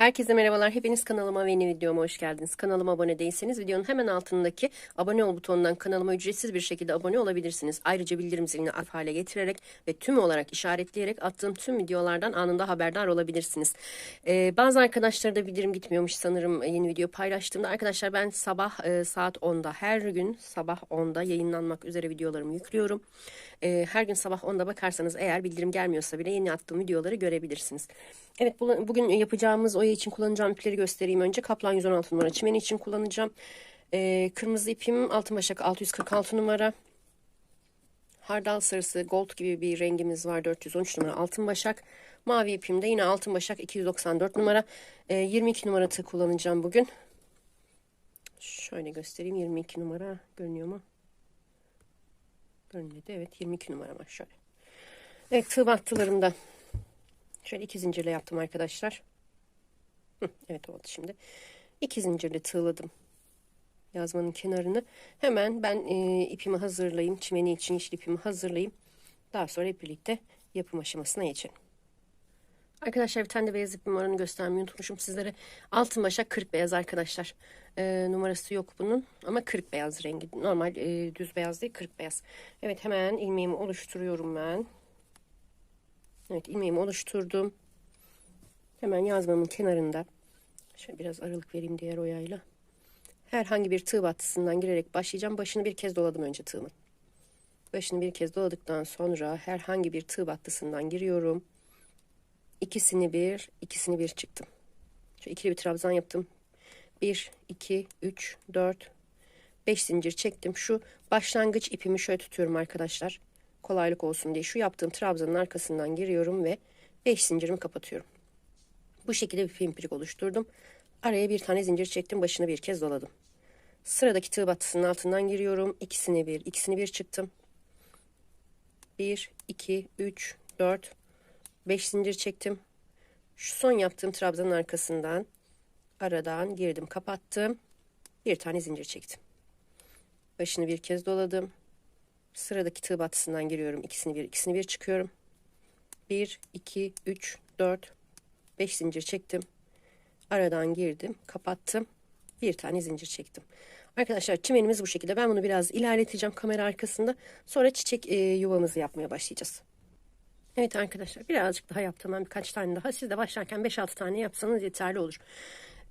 Herkese merhabalar. Hepiniz kanalıma ve yeni videoma hoş geldiniz. Kanalıma abone değilseniz videonun hemen altındaki abone ol butonundan kanalıma ücretsiz bir şekilde abone olabilirsiniz. Ayrıca bildirim zilini aktif hale getirerek ve tüm olarak işaretleyerek attığım tüm videolardan anında haberdar olabilirsiniz. Ee, bazı arkadaşlara da bildirim gitmiyormuş sanırım yeni video paylaştığımda. Arkadaşlar ben sabah e, saat 10'da her gün sabah 10'da yayınlanmak üzere videolarımı yüklüyorum. Ee, her gün sabah 10'da bakarsanız eğer bildirim gelmiyorsa bile yeni attığım videoları görebilirsiniz. Evet bu- bugün yapacağımız oya için kullanacağım ipleri göstereyim önce. Kaplan 116 numara çimeni için kullanacağım. Ee, kırmızı ipim altın başak 646 numara. Hardal sarısı gold gibi bir rengimiz var 413 numara altın başak. Mavi ipim de yine altın başak 294 numara. Ee, 22 numara tığ kullanacağım bugün. Şöyle göstereyim 22 numara görünüyor mu? Görünmedi evet 22 numara var şöyle. Evet tığ battılarımda Şöyle iki zincirle yaptım arkadaşlar. Evet oldu şimdi. İki zincirle tığladım yazmanın kenarını. Hemen ben e, ipimi hazırlayayım. Çimeni için yeşil ipimi hazırlayayım. Daha sonra hep birlikte yapım aşamasına geçelim. Arkadaşlar bir tane de beyaz ip numaranı göstermeyi unutmuşum sizlere. Altın başak 40 beyaz arkadaşlar. E, numarası yok bunun ama 40 beyaz rengi. Normal e, düz beyaz değil 40 beyaz. Evet hemen ilmeğimi oluşturuyorum ben. Evet ilmeğimi oluşturdum. Hemen yazmamın kenarında şöyle biraz aralık vereyim diğer oyayla. Herhangi bir tığ battısından girerek başlayacağım. Başını bir kez doladım önce tığımın. Başını bir kez doladıktan sonra herhangi bir tığ battısından giriyorum. İkisini bir, ikisini bir çıktım. Şu ikili bir trabzan yaptım. Bir, iki, üç, dört, beş zincir çektim. Şu başlangıç ipimi şöyle tutuyorum arkadaşlar kolaylık olsun diye şu yaptığım trabzanın arkasından giriyorum ve 5 zincirimi kapatıyorum. Bu şekilde bir pimprik oluşturdum. Araya bir tane zincir çektim. Başını bir kez doladım. Sıradaki tığ battısının altından giriyorum. İkisini bir, ikisini bir çıktım. 1, 2, 3, 4, 5 zincir çektim. Şu son yaptığım trabzanın arkasından aradan girdim, kapattım. Bir tane zincir çektim. Başını bir kez doladım. Sıradaki tığ battısından giriyorum. İkisini bir, ikisini bir çıkıyorum. 1, 2, 3, 4, 5 zincir çektim. Aradan girdim, kapattım. Bir tane zincir çektim. Arkadaşlar çimenimiz bu şekilde. Ben bunu biraz ilerleteceğim kamera arkasında. Sonra çiçek e, yuvamızı yapmaya başlayacağız. Evet arkadaşlar birazcık daha yaptım ben birkaç tane daha. Siz de başlarken 5-6 tane yapsanız yeterli olur.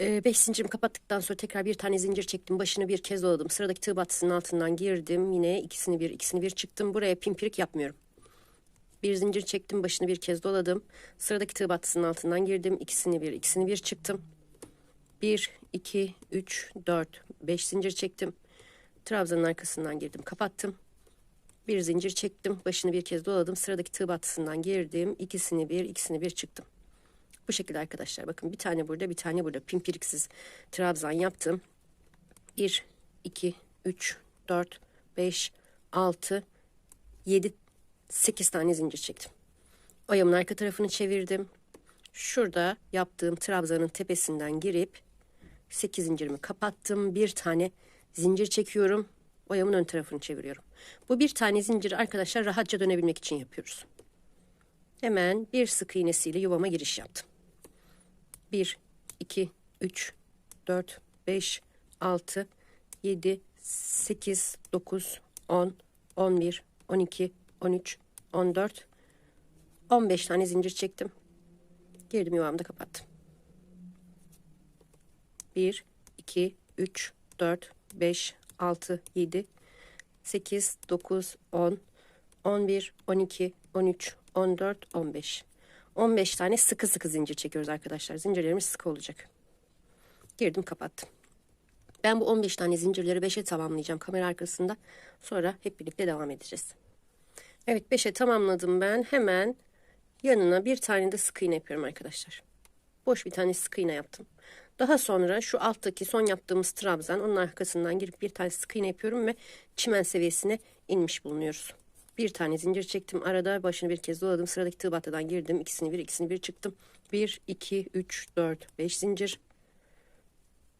5 ee, zincirimi kapattıktan sonra tekrar bir tane zincir çektim. Başını bir kez doladım. Sıradaki tığ battısının altından girdim. Yine ikisini bir ikisini bir çıktım. Buraya pimpirik yapmıyorum. Bir zincir çektim. Başını bir kez doladım. Sıradaki tığ battısının altından girdim. ikisini bir ikisini bir çıktım. 1, 2, 3, 4, 5 zincir çektim. Trabzanın arkasından girdim. Kapattım. Bir zincir çektim. Başını bir kez doladım. Sıradaki tığ battısından girdim. ikisini bir ikisini bir çıktım. Bu şekilde arkadaşlar bakın bir tane burada bir tane burada pimpiriksiz trabzan yaptım. 1, 2, 3, 4, 5, 6, 7, 8 tane zincir çektim. Oyamın arka tarafını çevirdim. Şurada yaptığım trabzanın tepesinden girip 8 zincirimi kapattım. Bir tane zincir çekiyorum. Oyamın ön tarafını çeviriyorum. Bu bir tane zinciri arkadaşlar rahatça dönebilmek için yapıyoruz. Hemen bir sık iğnesiyle yuvama giriş yaptım. 1, 2, 3, 4, 5, 6, 7, 8, 9, 10, 11, 12, 13, 14, 15 tane zincir çektim. Girdim yuvamda kapattım. 1, 2, 3, 4, 5, 6, 7, 8, 9, 10, 11, 12, 13, 14, 15. 15 tane sıkı sıkı zincir çekiyoruz arkadaşlar. Zincirlerimiz sıkı olacak. Girdim kapattım. Ben bu 15 tane zincirleri 5'e tamamlayacağım kamera arkasında. Sonra hep birlikte devam edeceğiz. Evet 5'e tamamladım ben. Hemen yanına bir tane de sık iğne yapıyorum arkadaşlar. Boş bir tane sık iğne yaptım. Daha sonra şu alttaki son yaptığımız trabzan onun arkasından girip bir tane sık iğne yapıyorum ve çimen seviyesine inmiş bulunuyoruz. Bir tane zincir çektim. Arada başını bir kez doladım. Sıradaki tığ battıdan girdim. İkisini bir, ikisini bir çıktım. Bir, iki, üç, dört, beş zincir.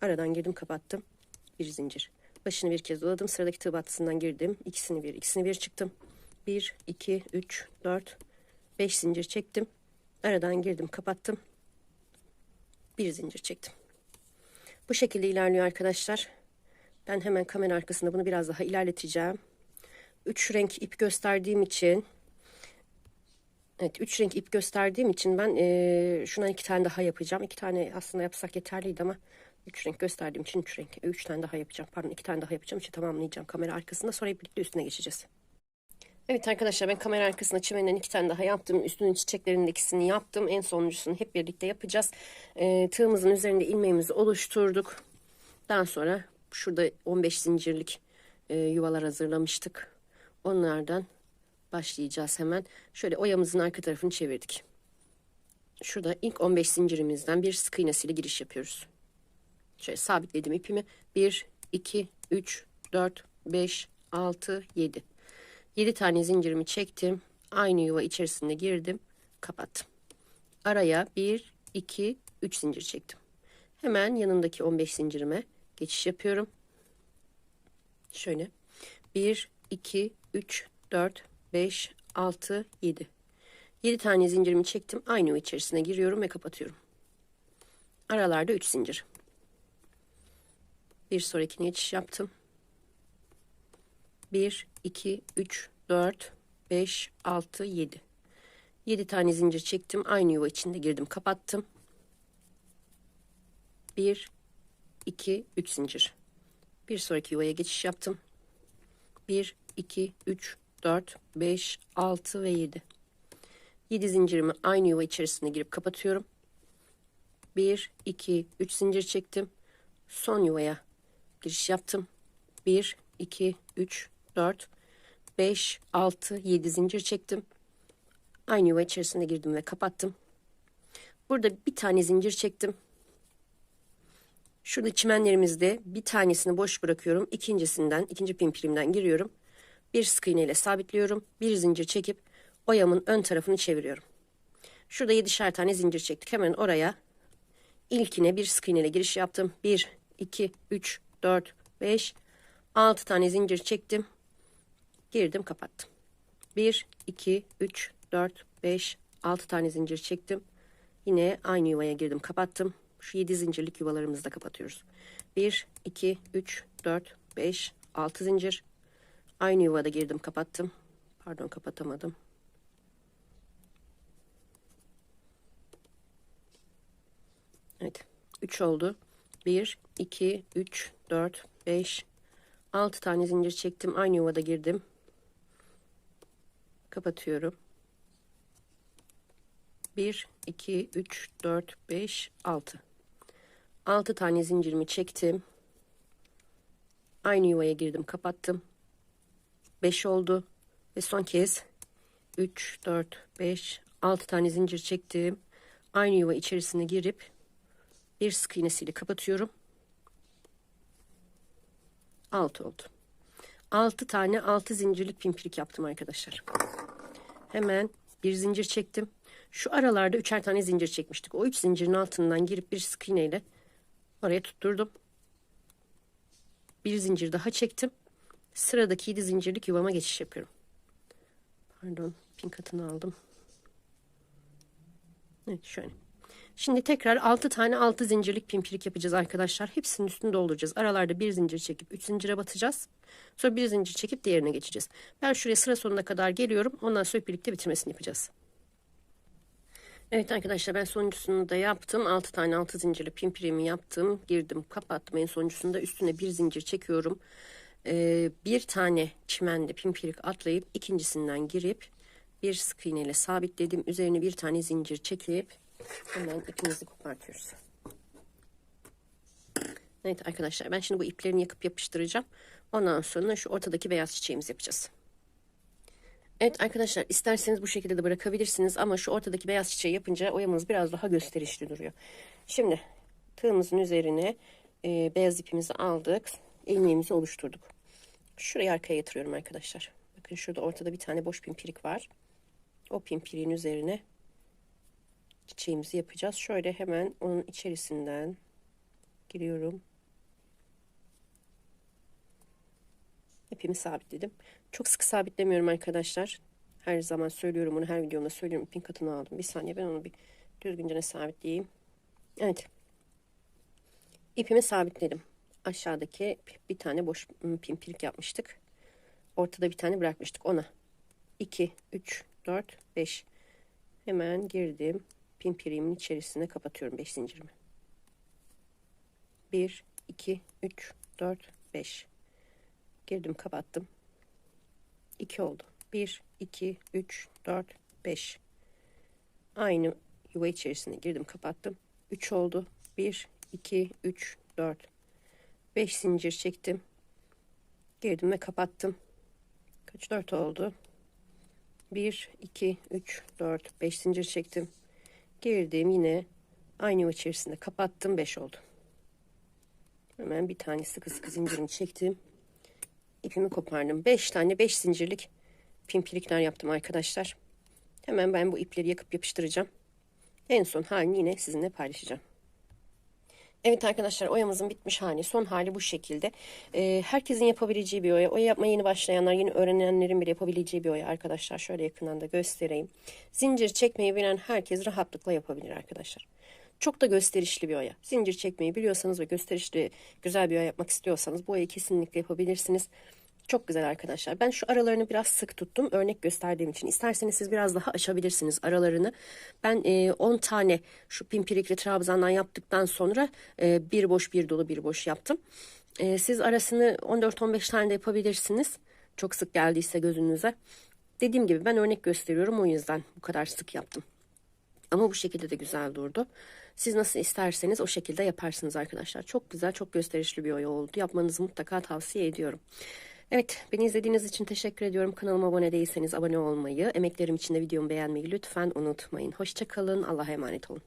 Aradan girdim, kapattım. Bir zincir. Başını bir kez doladım. Sıradaki tığ battısından girdim. İkisini bir, ikisini bir çıktım. Bir, iki, üç, dört, beş zincir çektim. Aradan girdim, kapattım. bir zincir çektim. Bu şekilde ilerliyor arkadaşlar. Ben hemen kamera arkasında bunu biraz daha ilerleteceğim. 3 renk ip gösterdiğim için Evet 3 renk ip gösterdiğim için ben e, şuna iki tane daha yapacağım. İki tane aslında yapsak yeterliydi ama 3 renk gösterdiğim için 3 renk 3 tane daha yapacağım. Pardon 2 tane daha yapacağım. İşte tamamlayacağım kamera arkasında. Sonra birlikte üstüne geçeceğiz. Evet arkadaşlar ben kamera arkasında çimenden iki tane daha yaptım. Üstünün çiçeklerinin ikisini yaptım. En sonuncusunu hep birlikte yapacağız. E, tığımızın üzerinde ilmeğimizi oluşturduk. Daha sonra şurada 15 zincirlik e, yuvalar hazırlamıştık. Onlardan başlayacağız hemen. Şöyle oyamızın arka tarafını çevirdik. Şurada ilk 15 zincirimizden bir sık iğnesiyle giriş yapıyoruz. Şöyle sabitledim ipimi. 1, 2, 3, 4, 5, 6, 7. 7 tane zincirimi çektim. Aynı yuva içerisinde girdim. Kapattım. Araya 1, 2, 3 zincir çektim. Hemen yanındaki 15 zincirime geçiş yapıyorum. Şöyle. 1, 2, 3, 4, 5, 6, 7. 7 tane zincirimi çektim. Aynı yuva içerisine giriyorum ve kapatıyorum. Aralarda 3 zincir. Bir sonrakine geçiş yaptım. 1, 2, 3, 4, 5, 6, 7. 7 tane zincir çektim. Aynı yuva içinde girdim. Kapattım. 1, 2, 3 zincir. Bir sonraki yuvaya geçiş yaptım. 1, 2, 3, 4, 5, 6 ve 7. 7 zincirimi aynı yuva içerisine girip kapatıyorum. 1, 2, 3 zincir çektim. Son yuvaya giriş yaptım. 1, 2, 3, 4, 5, 6, 7 zincir çektim. Aynı yuva içerisine girdim ve kapattım. Burada bir tane zincir çektim. Şurada çimenlerimizde bir tanesini boş bırakıyorum. İkincisinden, ikinci pimpirimden giriyorum. Bir sık iğne ile sabitliyorum. Bir zincir çekip oyamın ön tarafını çeviriyorum. Şurada yedişer tane zincir çektik. Hemen oraya ilkine bir sık iğne ile giriş yaptım. 1, 2, 3, 4, 5, 6 tane zincir çektim. Girdim kapattım. 1, 2, 3, 4, 5, 6 tane zincir çektim. Yine aynı yuvaya girdim kapattım. Şu 7 zincirlik yuvalarımızı da kapatıyoruz. 1, 2, 3, 4, 5, 6 zincir. Aynı yuvada girdim kapattım. Pardon kapatamadım. Evet. 3 oldu. 1, 2, 3, 4, 5, 6 tane zincir çektim. Aynı yuvada girdim. Kapatıyorum. 1, 2, 3, 4, 5, 6. 6 tane zincirimi çektim. Aynı yuvaya girdim. Kapattım. 5 oldu. Ve son kez 3, 4, 5, 6 tane zincir çektim. Aynı yuva içerisine girip bir sık iğnesiyle kapatıyorum. 6 oldu. 6 tane 6 zincirlik pimpirik yaptım arkadaşlar. Hemen bir zincir çektim. Şu aralarda üçer tane zincir çekmiştik. O üç zincirin altından girip bir sık iğneyle oraya tutturdum. Bir zincir daha çektim. Sıradaki 7 zincirlik yuvama geçiş yapıyorum. Pardon, pin katını aldım. Evet, şöyle. Şimdi tekrar 6 tane 6 zincirlik pimpirik yapacağız arkadaşlar. Hepsinin üstünü dolduracağız. Aralarda bir zincir çekip 3 zincire batacağız. Sonra bir zincir çekip diğerine geçeceğiz. Ben şuraya sıra sonuna kadar geliyorum. Ondan sonra birlikte bitirmesini yapacağız. Evet arkadaşlar ben sonuncusunu da yaptım. 6 tane 6 zincirli pimpirimi yaptım. Girdim kapattım. En sonuncusunda üstüne bir zincir çekiyorum. Ee, bir tane çimende pimpirik atlayıp ikincisinden girip bir sık iğne ile sabitledim. Üzerine bir tane zincir çekip hemen ipimizi kopartıyoruz. Evet arkadaşlar ben şimdi bu iplerini yakıp yapıştıracağım. Ondan sonra şu ortadaki beyaz çiçeğimizi yapacağız. Evet arkadaşlar isterseniz bu şekilde de bırakabilirsiniz ama şu ortadaki beyaz çiçeği yapınca oyamız biraz daha gösterişli duruyor. Şimdi tığımızın üzerine e, beyaz ipimizi aldık. ilmeğimizi oluşturduk. Şurayı arkaya yatırıyorum arkadaşlar. Bakın şurada ortada bir tane boş pimpirik var. O pimpiriğin üzerine çiçeğimizi yapacağız. Şöyle hemen onun içerisinden giriyorum. İpimi sabitledim. Çok sıkı sabitlemiyorum arkadaşlar. Her zaman söylüyorum bunu her videomda söylüyorum. İpin katını aldım. Bir saniye ben onu bir düzgünce sabitleyeyim. Evet. İpimi sabitledim. Aşağıdaki bir tane boş ım, pimpirik yapmıştık. Ortada bir tane bırakmıştık. Ona 2, 3, 4, 5. Hemen girdim. Pimpiriğimin içerisine kapatıyorum 5 zincirimi. 1, 2, 3, 4, 5. Girdim kapattım. 2 oldu. 1, 2, 3, 4, 5. Aynı yuva içerisine girdim kapattım. 3 oldu. 1, 2, 3, 4, 5 zincir çektim. Girdim ve kapattım. Kaç 4 oldu? 1, 2, 3, 4, 5 zincir çektim. Girdim yine aynı içerisinde kapattım 5 oldu. Hemen bir tane sıkı sıkı zincirimi çektim. İpimi kopardım. 5 tane 5 zincirlik pimpirikler yaptım arkadaşlar. Hemen ben bu ipleri yakıp yapıştıracağım. En son halini yine sizinle paylaşacağım. Evet arkadaşlar oyamızın bitmiş hali son hali bu şekilde. Ee, herkesin yapabileceği bir oya. Oya yapmaya yeni başlayanlar yeni öğrenenlerin bile yapabileceği bir oya arkadaşlar. Şöyle yakından da göstereyim. Zincir çekmeyi bilen herkes rahatlıkla yapabilir arkadaşlar. Çok da gösterişli bir oya. Zincir çekmeyi biliyorsanız ve gösterişli güzel bir oya yapmak istiyorsanız bu oyayı kesinlikle yapabilirsiniz. Çok güzel arkadaşlar. Ben şu aralarını biraz sık tuttum. Örnek gösterdiğim için. İsterseniz siz biraz daha açabilirsiniz aralarını. Ben e, 10 tane şu pimpirikli trabzandan yaptıktan sonra e, bir boş bir dolu bir boş yaptım. E, siz arasını 14-15 tane de yapabilirsiniz. Çok sık geldiyse gözünüze. Dediğim gibi ben örnek gösteriyorum o yüzden bu kadar sık yaptım. Ama bu şekilde de güzel durdu. Siz nasıl isterseniz o şekilde yaparsınız arkadaşlar. Çok güzel, çok gösterişli bir oya oldu. Yapmanızı mutlaka tavsiye ediyorum. Evet, beni izlediğiniz için teşekkür ediyorum. Kanalıma abone değilseniz abone olmayı, emeklerim için de videomu beğenmeyi lütfen unutmayın. Hoşçakalın, Allah'a emanet olun.